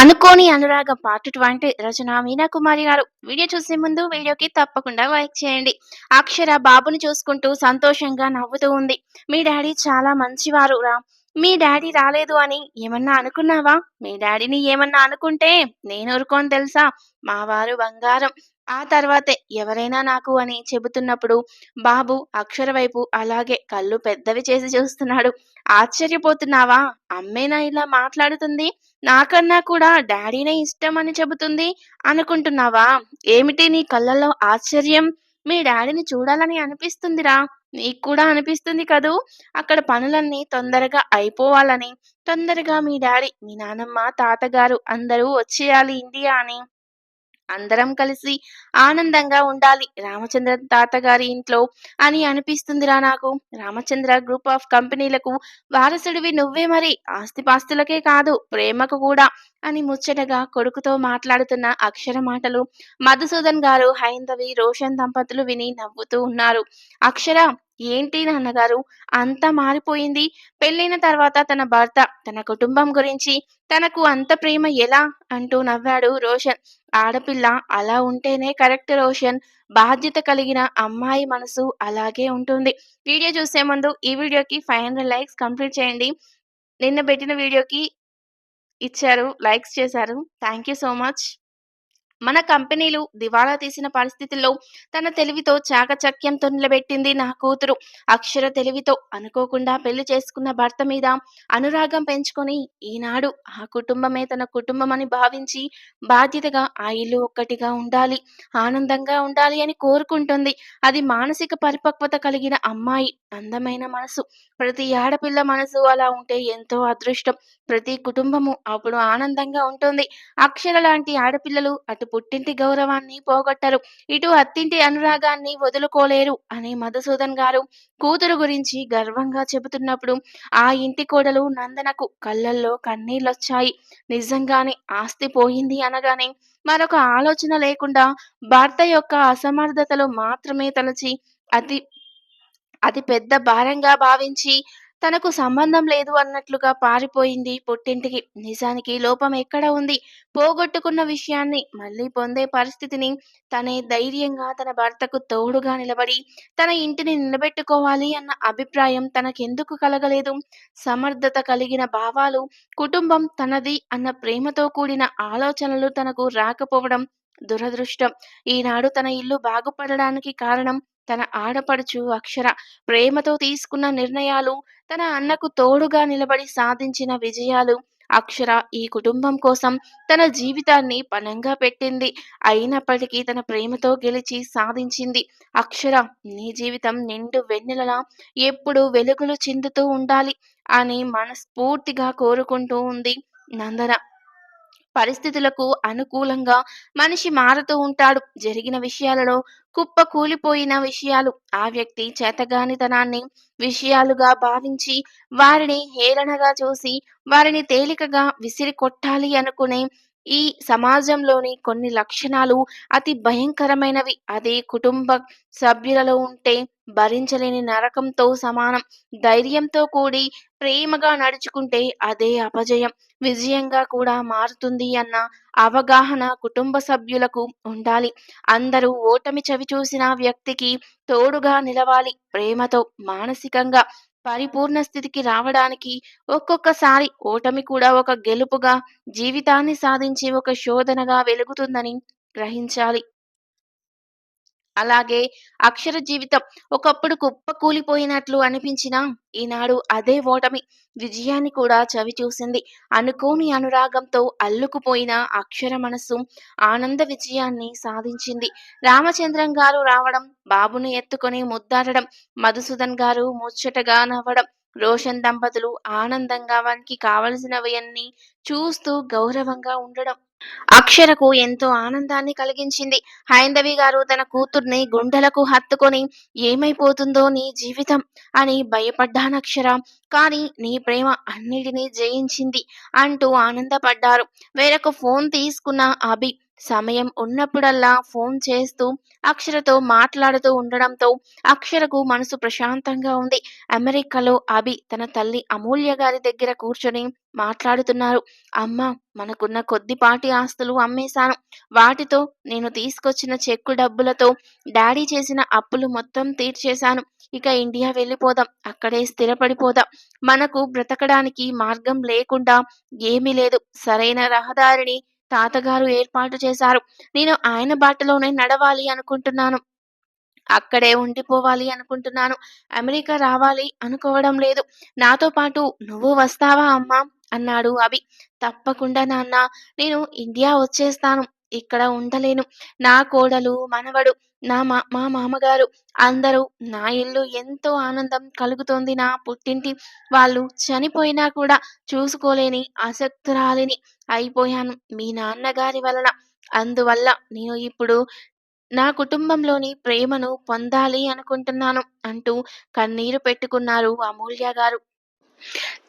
అనుకోని అనురాగం part twenty రచన మీనా కుమారి గారు. వీడియో చూసే ముందు వీడియోకి తప్పకుండా లైక్ చేయండి. అక్షర బాబుని చూసుకుంటూ సంతోషంగా నవ్వుతూ ఉంది. మీ డాడీ చాలా మంచివారు రా. మీ డాడీ రాలేదు అని ఏమన్నా అనుకున్నావా? మీ డాడీని ఏమన్నా అనుకుంటే నేను ఊరుకోని తెలుసా? మా వారు బంగారం. ఆ తర్వాతే ఎవరైనా నాకు అని చెబుతున్నప్పుడు బాబు అక్షర వైపు అలాగే కళ్ళు పెద్దవి చేసి చూస్తున్నాడు. ఆశ్చర్యపోతున్నావా? అమ్మేనా ఇలా మాట్లాడుతుంది? నాకన్నా కూడా డాడీనే ఇష్టం అని చెబుతుంది అనుకుంటున్నావా? ఏమిటి నీ కళ్ళల్లో ఆశ్చర్యం? మీ డాడీని చూడాలని అనిపిస్తుందిరా. నీకు కూడా అనిపిస్తుంది కదూ? అక్కడ పనులన్నీ తొందరగా అయిపోవాలని. తొందరగా మీ డాడీ మీ నానమ్మ తాతగారు అందరూ వచ్చేయాలి ఇండియా అని అందరం కలిసి ఆనందంగా ఉండాలి. రామచంద్ర తాతగారి ఇంట్లో అని అనిపిస్తుందిరా నాకు. రామచంద్ర గ్రూప్ ఆఫ్ కంపెనీలకు వారసుడివి నువ్వే మరి. ఆస్తిపాస్తులకే కాదు ప్రేమకు కూడా అని ముచ్చటగా కొడుకుతో మాట్లాడుతున్న అక్షర మాటలు మధుసూదన్ గారు హైందవి రోషన్ దంపతులు విని నవ్వుతూ ఉన్నారు. అక్షర ఏంటి నాన్నగారు? అంతా మారిపోయింది. పెళ్ళైన తర్వాత తన భర్త తన కుటుంబం గురించి తనకు అంత ప్రేమ ఎలా? అంటూ నవ్వాడు రోషన్. ఆడపిల్ల అలా ఉంటేనే కరెక్ట్ రోషన్. బాధ్యత కలిగిన అమ్మాయి మనసు అలాగే ఉంటుంది. వీడియో చూసే ముందు ఈ వీడియోకి ఫైవ్ హండ్రెడ్ లైక్స్ కంప్లీట్ చేయండి. నిన్న పెట్టిన వీడియోకి ఇచ్చారు లైక్స్ చేశారు. Thank you so much. మన కంపెనీలు దివాలా తీసిన పరిస్థితుల్లో తన తెలివితో చాకచక్యంతో నిలబెట్టింది నా కూతురు. అక్షర తెలివితో అనుకోకుండా పెళ్ళి చేసుకున్న భర్త మీద అనురాగం పెంచుకొని ఈనాడు ఆ కుటుంబమే తన కుటుంబం అని భావించి బాధ్యతగా ఆ ఇల్లు ఒక్కటిగా ఉండాలి ఆనందంగా ఉండాలి అని కోరుకుంటుంది. అది మానసిక పరిపక్వత కలిగిన అమ్మాయి అందమైన మనసు. ప్రతి ఆడపిల్ల మనసు అలా ఉంటే ఎంతో అదృష్టం. ప్రతి కుటుంబము అప్పుడు ఆనందంగా ఉంటుంది. అక్షర లాంటి ఆడపిల్లలు అటు పుట్టింటి గౌరవాన్ని పోగొట్టరు. ఇటు అత్తింటి అనురాగాన్ని వదులుకోలేరు అని మధుసూదన్ గారు కూతురు గురించి గర్వంగా చెబుతున్నప్పుడు ఆ ఇంటి కోడలు నందనకు కళ్ళల్లో కన్నీళ్ళొచ్చాయి. నిజంగానే ఆస్తి పోయింది అనగానే మరొక ఆలోచన లేకుండా భర్త యొక్క అసమర్థతలు మాత్రమే తలచి అతి అతి పెద్ద భారంగా భావించి తనకు సంబంధం లేదు అన్నట్లుగా పారిపోయింది పుట్టింటికి. నిజానికి లోపం ఎక్కడ ఉంది? పోగొట్టుకున్న విషయాన్ని మళ్ళీ పొందే పరిస్థితిని తనే ధైర్యంగా తన భర్తకు తోడుగా నిలబడి తన ఇంటిని నిలబెట్టుకోవాలి అన్న అభిప్రాయం తనకెందుకు కలగలేదు? సమర్థత కలిగిన భావాలు కుటుంబం తనది అన్న ప్రేమతో కూడిన ఆలోచనలు తనకు రాకపోవడం దురదృష్టం. ఈనాడు తన ఇల్లు బాగుపడడానికి కారణం తన ఆడపడుచు అక్షర ప్రేమతో తీసుకున్న నిర్ణయాలు తన అన్నకు తోడుగా నిలబడి సాధించిన విజయాలు అక్షర ఈ కుటుంబం కోసం తన జీవితాన్ని పనంగా పెట్టింది. అయినప్పటికీ తన ప్రేమతో గెలిచి సాధించింది. అక్షర నీ జీవితం నిండు వెన్నెలలా ఎప్పుడు వెలుగులు చిందుతూ ఉండాలి అని మనస్ఫూర్తిగా కోరుకుంటూ ఉంది నందన. పరిస్థితులకు అనుకూలంగా మనిషి మారుతూ ఉంటాడు. జరిగిన విషయాలలో కుప్ప కూలిపోయిన విషయాలు ఆ వ్యక్తి చేతగానితనాన్ని విషయాలుగా భావించి వారిని హేళనగా చూసి వారిని తేలికగా విసిరి కొట్టాలి అనుకునే ఈ సమాజంలోని కొన్ని లక్షణాలు అతి భయంకరమైనవి. అదే కుటుంబ సభ్యులలో ఉంటే భరించలేని నరకంతో సమానం. ధైర్యంతో కూడి ప్రేమగా నడుచుకుంటే అదే అపజయం. విజయంగా కూడా మారుతుంది అన్న అవగాహన కుటుంబ సభ్యులకు ఉండాలి. అందరూ ఓటమి చవి చూసిన వ్యక్తికి తోడుగా నిలవాలి ప్రేమతో మానసికంగా. పరిపూర్ణ స్థితికి రావడానికి ఒక్కొక్కసారి ఓటమి కూడా ఒక గెలుపుగా జీవితాన్ని సాధించి ఒక శోధనగా వెలుగుతుందని గ్రహించాలి. అలాగే అక్షర జీవితం ఒకప్పుడు కుప్ప కూలిపోయినట్లు అనిపించినా ఈనాడు అదే ఓటమి. విజయాన్ని కూడా చవి చూసింది. అనుకోని అనురాగంతో అల్లుకుపోయిన అక్షర మనస్సు ఆనంద విజయాన్ని సాధించింది. రామచంద్రం గారు రావడం బాబును ఎత్తుకొని ముద్దాడడం మధుసూదన్ గారు ముచ్చటగా నవ్వడం రోషన్ దంపతులు ఆనందంగా వానికి కావలసినవన్నీ చూస్తూ గౌరవంగా ఉండడం అక్షరకు ఎంతో ఆనందాన్ని కలిగించింది. హైందవి గారు తన కూతుర్ని గుండెలకు హత్తుకొని ఏమైపోతుందో నీ జీవితం అని భయపడ్డానక్షర కానీ నీ ప్రేమ అన్నిటినీ జయించింది అంటూ ఆనందపడ్డారు. వేరొక ఫోన్ తీసుకున్న అభి సమయం ఉన్నప్పుడల్లా ఫోన్ చేస్తూ అక్షరతో మాట్లాడుతూ ఉండడంతో అక్షరకు మనసు ప్రశాంతంగా ఉంది. అమెరికాలో అభి తన తల్లి అమూల్య గారి దగ్గర కూర్చొని మాట్లాడుతున్నారు. అమ్మ మనకున్న కొద్దిపాటి ఆస్తులు అమ్మేశాను. వాటితో నేను తీసుకొచ్చిన చెక్కు డబ్బులతో డాడీ చేసిన అప్పులు మొత్తం తీర్చేశాను. ఇక ఇండియా వెళ్ళిపోదాం. అక్కడే స్థిరపడిపోదాం. మనకు బ్రతకడానికి మార్గం లేకుండా ఏమీ లేదు. సరైన రహదారిని తాతగారు ఏర్పాటు చేశారు. నేను ఆయన బాటలోనే నడవాలి అనుకుంటున్నాను. అక్కడే ఉండిపోవాలి అనుకుంటున్నాను. అమెరికా రావాలి అనుకోవడం లేదు. నాతో పాటు నువ్వు వస్తావా అమ్మా అన్నాడు అభి. తప్పకుండా నాన్న. నేను ఇండియా వచ్చేస్తాను. ఇక్కడ ఉండలేను. నా కోడలు మనవడు నా మా మా మామగారు అందరూ నా ఇల్లు ఎంతో ఆనందం కలుగుతోంది నా పుట్టింటి వాళ్ళు చనిపోయినా కూడా చూసుకోలేని ఆసక్తురాలిని అయిపోయాను మీ నాన్నగారి వలన. అందువల్ల నేను ఇప్పుడు నా కుటుంబంలోని ప్రేమను పొందాలి అనుకుంటున్నాను అంటూ కన్నీరు పెట్టుకున్నారు అమూల్య గారు.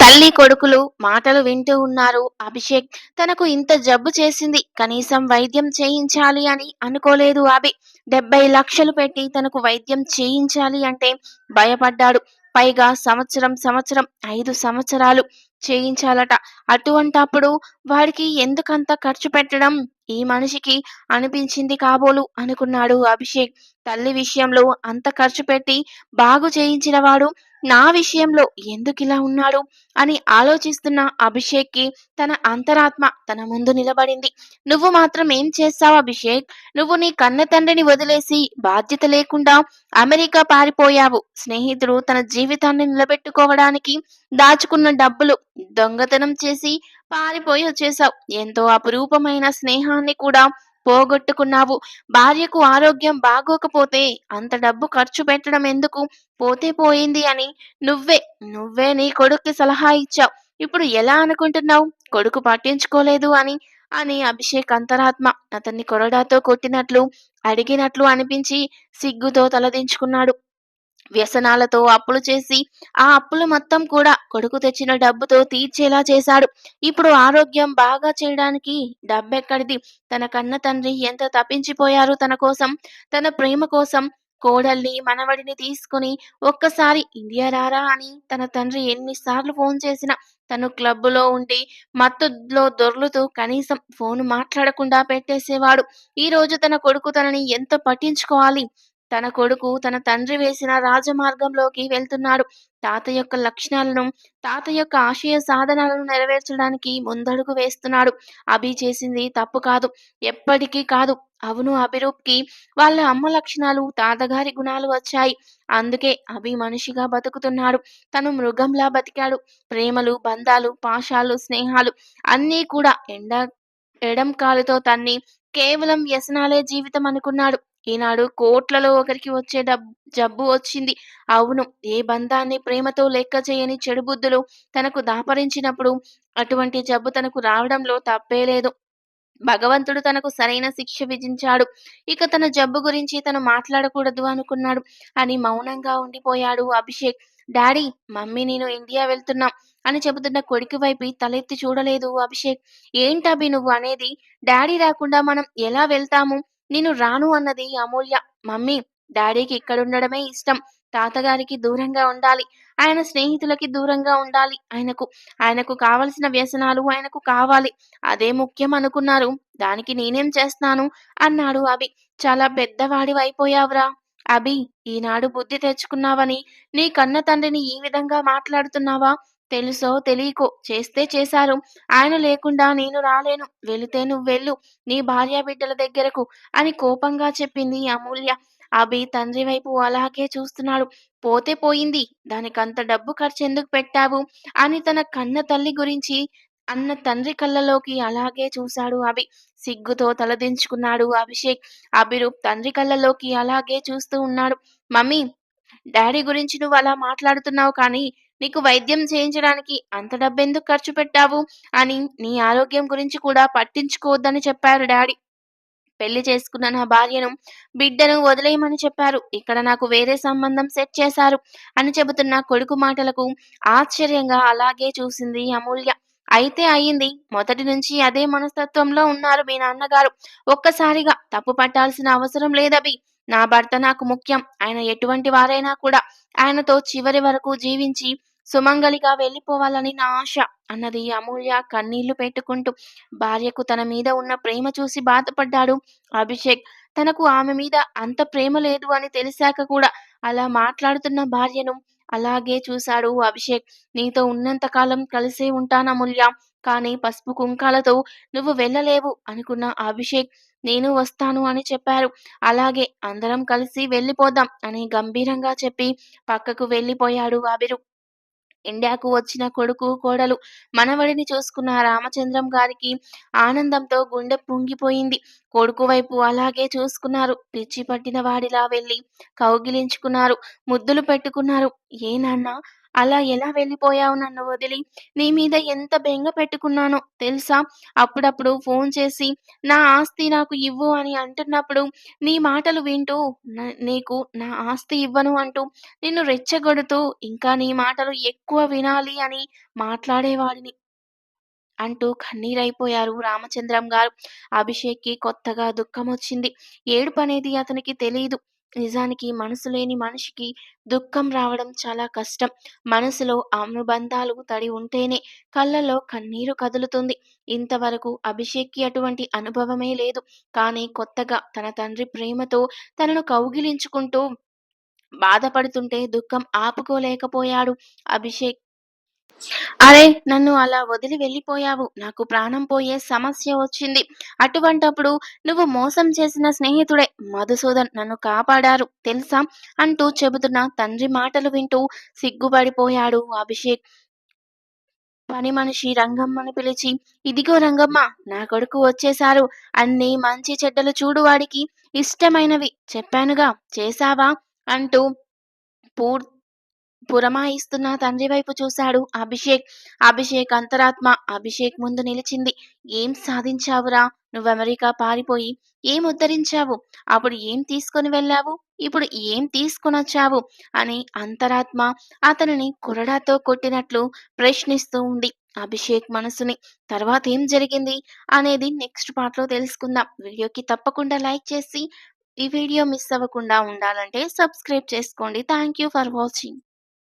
తల్లి కొడుకులు మాటలు వింటూ ఉన్నారు. అభిషేక్ తనకు ఇంత జబ్బు చేసింది కనీసం వైద్యం చేయించాలి అని అనుకోలేదు అభి డెబ్బై లక్షలు పెట్టి తనకు వైద్యం చేయించాలి అంటే భయపడ్డాడు. పైగా సంవత్సరం సంవత్సరం ఐదు సంవత్సరాలు చేయించాలట. అటువంటప్పుడు వాడికి ఎందుకంత ఖర్చు పెట్టడం? ఈ మనిషికి అనిపించింది కాబోలు అనుకున్నాడు అభిషేక్. తల్లి విషయంలో అంత ఖర్చు పెట్టి బాగు చేయించిన వాడు నా విషయంలో ఎందుకిలా ఉన్నాడు? అని ఆలోచిస్తున్న అభిషేక్కి తన అంతరాత్మ తన ముందు నిలబడింది. నువ్వు మాత్రం ఏం చేస్తావు అభిషేక్? నువ్వు నీ కన్న తండ్రిని వదిలేసి బాధ్యత లేకుండా అమెరికా పారిపోయావు. స్నేహితుడు తన జీవితాన్ని నిలబెట్టుకోవడానికి దాచుకున్న డబ్బులు దొంగతనం చేసి పారిపోయి వచ్చేసావు. ఎంతో అపురూపమైన స్నేహాన్ని కూడా పోగొట్టుకున్నావు. భార్యకు ఆరోగ్యం బాగోకపోతే అంత డబ్బు ఖర్చు పెట్టడం ఎందుకు? పోతే పోయింది అని నువ్వే నువ్వే నీ కొడుక్కి సలహా ఇచ్చావు. ఇప్పుడు ఎలా అనుకుంటున్నావు? కొడుకు పట్టించుకోలేదు అని అని అభిషేక్ అంతరాత్మ అతన్ని కొరడాతో కొట్టినట్లు అడిగినట్లు అనిపించి సిగ్గుతో తలదించుకున్నాడు. వ్యసనాలతో అప్పులు చేసి ఆ అప్పులు మొత్తం కూడా కొడుకు తెచ్చిన డబ్బుతో తీర్చేలా చేశాడు. ఇప్పుడు ఆరోగ్యం బాగా చేయడానికి డబ్బెక్కడిది? తన కన్న తండ్రి ఎంత తప్పించిపోయారు తన కోసం? తన ప్రేమ కోసం కోడల్ని మనవడిని తీసుకుని ఒక్కసారి ఇండియా రారా అని తన తండ్రి ఎన్నిసార్లు ఫోన్ చేసినా తను క్లబ్బులో ఉండి మత్తులో దొర్లుతూ కనీసం ఫోన్ మాట్లాడకుండా పెట్టేసేవాడు. ఈ రోజు తన కొడుకు తనని ఎంత పట్టించుకోవాలి? తన కొడుకు తన తండ్రి వేసిన రాజమార్గంలోకి వెళ్తున్నాడు. తాత యొక్క లక్షణాలను తాత యొక్క ఆశయ సాధనాలను నెరవేర్చడానికి ముందడుగు వేస్తున్నాడు. అభి చేసింది తప్పు కాదు ఎప్పటికీ కాదు. అవును అభిరూప్కి వాళ్ళ అమ్మ లక్షణాలు తాతగారి గుణాలు వచ్చాయి. అందుకే అభి మనిషిగా బతుకుతున్నాడు. తను మృగంలా బతికాడు. ప్రేమలు బంధాలు పాశాలు స్నేహాలు అన్నీ కూడా ఎండ ఎడం కాలుతో తన్ని కేవలం వ్యసనాలే జీవితం అనుకున్నాడు. ఈనాడు కోట్లలో ఒకరికి వచ్చే డబ్ జబ్బు వచ్చింది. అవును ఏ బంధాన్ని ప్రేమతో లెక్క చేయని చెడు బుద్ధులు తనకు దాపరించినప్పుడు అటువంటి జబ్బు తనకు రావడంలో తప్పే లేదు. భగవంతుడు తనకు సరైన శిక్ష విధించాడు. ఇక తన జబ్బు గురించి తను మాట్లాడకూడదు అనుకున్నాడు. అని మౌనంగా ఉండిపోయాడు అభిషేక్. డాడీ మమ్మీ నేను ఇండియా వెళ్తున్నాం అని చెబుతున్న కొడుకు వైపు తలెత్తి చూడలేదు అభిషేక్. ఏంటభి నువ్వు? అనేది డాడీ రాకుండా మనం ఎలా వెళ్తాము? నేను రాను అన్నది అమూల్య. మమ్మీ డాడీకి ఇక్కడుండడమే ఇష్టం. తాతగారికి దూరంగా ఉండాలి. ఆయన స్నేహితులకి దూరంగా ఉండాలి. ఆయనకు ఆయనకు కావలసిన వ్యసనాలు ఆయనకు కావాలి. అదే ముఖ్యం అనుకున్నారు. దానికి నేనేం చేస్తాను? అన్నాడు అభి. చాలా పెద్దవాడివి అయిపోయావురా. అభి ఈనాడు బుద్ధి తెచ్చుకున్నావని నీ కన్న తండ్రిని ఈ విధంగా మాట్లాడుతున్నావా? తెలుసో తెలియకో చేస్తే చేశారు. ఆయన లేకుండా నేను రాలేను. వెళితే నువ్వు వెళ్ళు. నీ భార్య బిడ్డల దగ్గరకు అని కోపంగా చెప్పింది అమూల్య. అభి తండ్రి వైపు అలాగే చూస్తున్నాడు. పోతే పోయింది. దానికంత డబ్బు ఖర్చు ఎందుకు పెట్టావు? అని తన కన్న తల్లి గురించి అన్న తండ్రి కళ్ళలోకి అలాగే చూశాడు అభి. సిగ్గుతో తలదించుకున్నాడు అభిషేక్. అభిరూప్ తండ్రి కళ్ళలోకి అలాగే చూస్తూ ఉన్నాడు. మమ్మీ డాడీ గురించి నువ్వు అలా మాట్లాడుతున్నావు కానీ నీకు వైద్యం చేయించడానికి అంత డబ్బెందుకు ఖర్చు పెట్టావు అని నీ ఆరోగ్యం గురించి కూడా పట్టించుకోవద్దని చెప్పారు డాడీ పెళ్ళి చేసుకున్న నా భార్యను బిడ్డను వదిలేయమని చెప్పారు ఇక్కడ నాకు వేరే సంబంధం సెట్ చేశారు అని చెబుతున్న కొడుకు మాటలకు ఆశ్చర్యంగా అలాగే చూసింది అమూల్య అయితే అయింది. మొదటి నుంచి అదే మనస్తత్వంలో ఉన్నారు మీ నాన్నగారు. ఒక్కసారిగా తప్పు పట్టాల్సిన అవసరం లేదభి. నా భర్త నాకు ముఖ్యం. ఆయన ఎటువంటి వారైనా కూడా ఆయనతో చివరి వరకు జీవించి సుమంగళిగా వెళ్ళిపోవాలని నా ఆశ అన్నది అమూల్య కన్నీళ్ళు పెట్టుకుంటూ. భార్యకు తన మీద ఉన్న ప్రేమ చూసి బాధపడ్డాడు అభిషేక్. తనకు ఆమె మీద అంత ప్రేమ లేదు అని తెలిసాక కూడా అలా మాట్లాడుతున్న భార్యను అలాగే చూశాడు అభిషేక్. నీతో ఉన్నంత కాలం కలిసే ఉంటానమూల్య. కానీ పసుపు కుంకాలతో నువ్వు వెళ్ళలేవు అనుకున్న అభిషేక్ నేను వస్తాను అని చెప్పారు. అలాగే అందరం కలిసి వెళ్ళిపోదాం అని గంభీరంగా చెప్పి పక్కకు వెళ్ళిపోయాడు అభిరు. ఇండియాకు వచ్చిన కొడుకు, కోడలు, మనవడిని చూసుకున్న రామచంద్రం గారికి ఆనందంతో గుండె పొంగిపోయింది. కొడుకు వైపు అలాగే చూసుకున్నారు. పిచ్చి పట్టిన వాడిలా వెళ్ళి కౌగిలించుకున్నారు. ముద్దులు పెట్టుకున్నారు. ఏ నాన్న అలా ఎలా వెళ్ళిపోయావు నన్ను వదిలి? నీ మీద ఎంత బెంగ పెట్టుకున్నానో తెలుసా? అప్పుడప్పుడు ఫోన్ చేసి నా ఆస్తి నాకు ఇవ్వు అని అంటున్నప్పుడు నీ మాటలు వింటూ నీకు నా ఆస్తి ఇవ్వను అంటూ నిన్ను రెచ్చగొడుతూ ఇంకా నీ మాటలు ఎక్కువ వినాలి అని మాట్లాడేవాడిని. అంటూ కన్నీరైపోయారు రామచంద్రం గారు. అభిషేక్‌కి కొత్తగా దుఃఖం వచ్చింది ఏడుపు ఏడుపనేది అతనికి తెలియదు నిజానికి మనసు లేని మనిషికి దుఃఖం రావడం చాలా కష్టం. మనసులో అనుబంధాలు తడి ఉంటేనే కళ్ళలో కన్నీరు కదులుతుంది. ఇంతవరకు అభిషేక్‌కి అటువంటి అనుభవమే లేదు. కానీ కొత్తగా తన తండ్రి ప్రేమతో తనను కౌగిలించుకుంటూ బాధపడుతుంటే దుఃఖం ఆపుకోలేకపోయాడు అభిషేక్. అరే! నన్ను అలా వదిలి వెళ్ళిపోయావు. నాకు ప్రాణం పోయే సమస్య వచ్చింది. అటువంటప్పుడు నువ్వు మోసం చేసిన స్నేహితుడే మధుసూదన్ నన్ను కాపాడారు తెలుసా? అంటూ చెబుతున్న తండ్రి మాటలు వింటూ సిగ్గుపడిపోయాడు అభిషేక్. పని మనిషి రంగమ్మను పిలిచి ఇదిగో రంగమ్మ నా కొడుకు వచ్చేశారు. అన్ని మంచి చెడ్డలు చూడు వాడికి ఇష్టమైనవి చెప్పానుగా చేశావా? అంటూ పూర్తి పురమాయిస్తున్న తండ్రి వైపు చూశాడు అభిషేక్. అభిషేక్ అంతరాత్మ అభిషేక్ ముందు నిలిచింది. ఏం సాధించావురా? నువ్వమెరికా పారిపోయి ఏం ఉద్ధరించావు? అప్పుడు ఏం తీసుకొని వెళ్ళావు? ఇప్పుడు ఏం తీసుకునొచ్చావు అని అంతరాత్మ అతనిని కురడాతో కొట్టినట్లు ప్రశ్నిస్తూ ఉంది అభిషేక్ మనసుని. తర్వాత ఏం జరిగింది? అనేది నెక్స్ట్ పార్ట్‌లో తెలుసుకుందాం. వీడియోకి తప్పకుండా లైక్ చేసి ఈ వీడియో మిస్ అవ్వకుండా ఉండాలంటే సబ్స్క్రైబ్ చేసుకోండి. Thank you for watching.